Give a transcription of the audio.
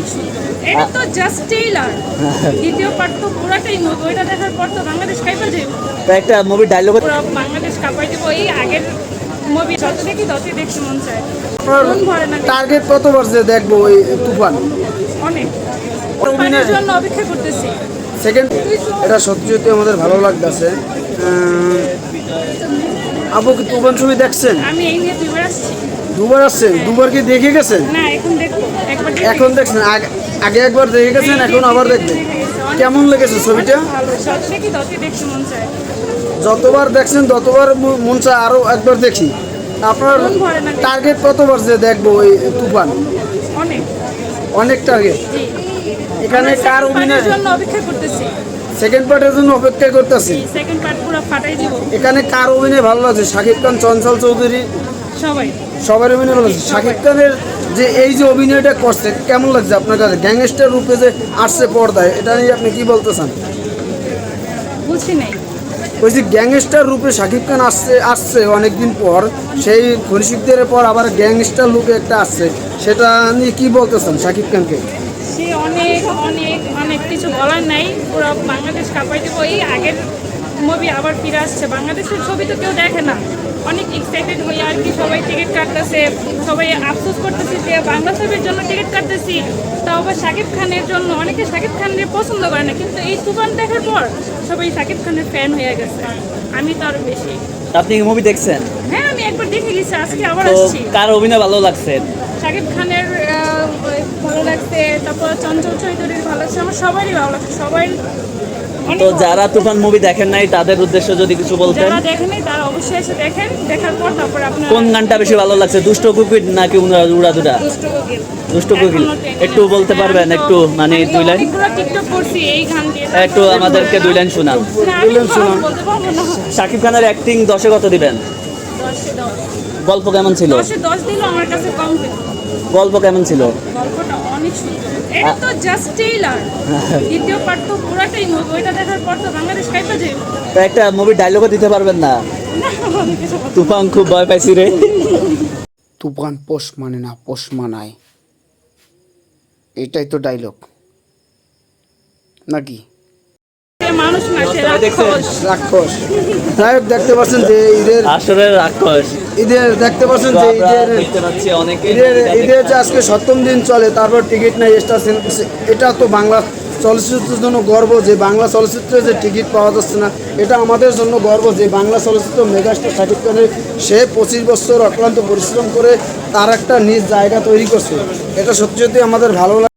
অনেক সুন্দর এটা তো জাস্ট ট্রেইলার দ্বিতীয় পার্ট তো পুরাটাই মুভি ওইটা দেখার পর তো বাংলাদেশ তো একটা মুভি ডায়লগ পুরো বাংলাদেশ কাঁপাই দেবো। এই আগের মুভি যত দেখি ততই দেখতে মন চায়। মন ভরে না। টার্গেট যে দেখব ওই তুফান? অনেক। তুফানের জন্য অপেক্ষা করতেছি। সেকেন্ড এটা সত্যি সত্যি আমাদের ভালো লাগতেছে। আপু কি তুফান ছবি দেখছেন? আমি এই নিয়ে দুইবার আসছি। দুবার আসছেন? দুবার কি দেখে গেছেন? না এখন দেখব। একবার এখন দেখছেন আগে- একবার দেখে গেছেন এখন আবার দেখবেন। কেমন লেগেছে ছবিটা? যতবার দেখছেন ততবার মন চায় আরও একবার দেখি। আপনার। টার্গেট কতবার যে দেখব ওই তুফান? অনেক। টার্গেট এখানে কার অভিনয়? জন্য সেকেন্ড পার্টের জন্য অপেক্ষা করতেছি। এখানে কার অভিনয় ভালো লাগছে? শাকিব খান চঞ্চল চৌধুরী? সবাই। সবার অভিনয় ভালো লাগছে। শাকিব খানের যে এই যে অভিনয়টা করছে কেমন লাগছে আপনার কাছে? গ্যাংস্টার রূপে যে আসছে পর্দায় এটা নিয়ে আপনি কি বলতে চান বুঝি নাই। ওই যে গ্যাংস্টার রূপে শাকিব খান আসছে আসছে অনেকদিন পর সেই ঘনিষিকদের পর আবার গ্যাংস্টার লুকে একটা আসছে সেটা নিয়ে কি বলতে চান শাকিব খানকে? সে অনেক অনেক অনেক কিছু বলার নাই পুরো বাংলাদেশ আগের মুভি আবার ফিরে আসছে। বাংলাদেশের ছবি তো কেউ দেখে না। অনেক এক্সাইটেড হয়ে আর কি সবাই টিকিট কাটতেছে সবাই আফসোস করতেছে যে বাংলা ছবির জন্য টিকিট কাটতেছি। তাও আবার শাকিব খানের জন্য অনেকে শাকিব খানকে পছন্দ করে না কিন্তু এই তুফান দেখার পর সবাই শাকিব খানের ফ্যান হয়ে গেছে। আমি তো আরও বেশি। আপনি মুভি দেখছেন? হ্যাঁ আমি একবার দেখে গেছি আজকে আবার আসছি। কার অভিনয় ভালো লাগছে? শাকিব খানের ভালো লাগছে তারপর চঞ্চল চৌধুরীর ভালো লাগছে আমার সবারই ভালো লাগছে সবাই তো যারা তুফান মুভি দেখেন নাই তাদের উদ্দেশ্যে যদি কিছু বলতেন। যারা দেখেনি তারা অবশ্যই এসে দেখেন। দেখার পর তারপর আপনার কোন গানটা বেশি ভালো লাগছে দুষ্ট কুকুর নাকি উড়া- উড়াদুরা? দুষ্ট কোকিল কোকিল। একটু বলতে পারবেন? একটু মানে দুই লাইন? টিকটক করছি এই গান দিয়ে একটু আমাদেরকে দুই লাইন শোনান। দুই লাইন শোনান। বলতে পারব না। শাকিব খানের অ্যাক্টিং দশে কত দিবেন? গল্প কেমন ছিল? গল্প কেমন ছিল? গল্পটা অনেক সুন্দর এটা তো জাস্ট দ্বিতীয় পার্ট তো পুরাটাই মুভি ওইটা দেখার পর তো বাংলাদেশ কাইপা একটা মুভি ডায়লগও দিতে পারবেন না। তুফান খুব ভয় পাইছি রে। তুফান পোষ মানে না পোষ মানায়। এটাই তো ডায়লগ নাকি সে মানুষ না সে দোস্তরা দেখছেন? রাক্ষস। রাক্ষস। যাই হোক দেখতে পাচ্ছেন যে ঈদের আসরের রাক্ষস। ঈদের দেখতে পাচ্ছেন যে ঈদের দেখতে পাচ্ছি অনেকে ঈদের ঈদের যে আজকে সপ্তম দিন চলে তারপর টিকিট নাই স্টার এটা তো বাংলা চলচ্চিত্রের জন্য গর্ব যে বাংলা চলচ্চিত্রে যে টিকিট পাওয়া যাচ্ছে না এটা আমাদের জন্য গর্ব যে বাংলা চলচ্চিত্র মেগাস্টার শাকিব খানের সে পঁচিশ বছর অক্লান্ত পরিশ্রম করে তার একটা নিজ জায়গা তৈরি করছে। এটা সত্যি সত্যি আমাদের ভালো লাগে।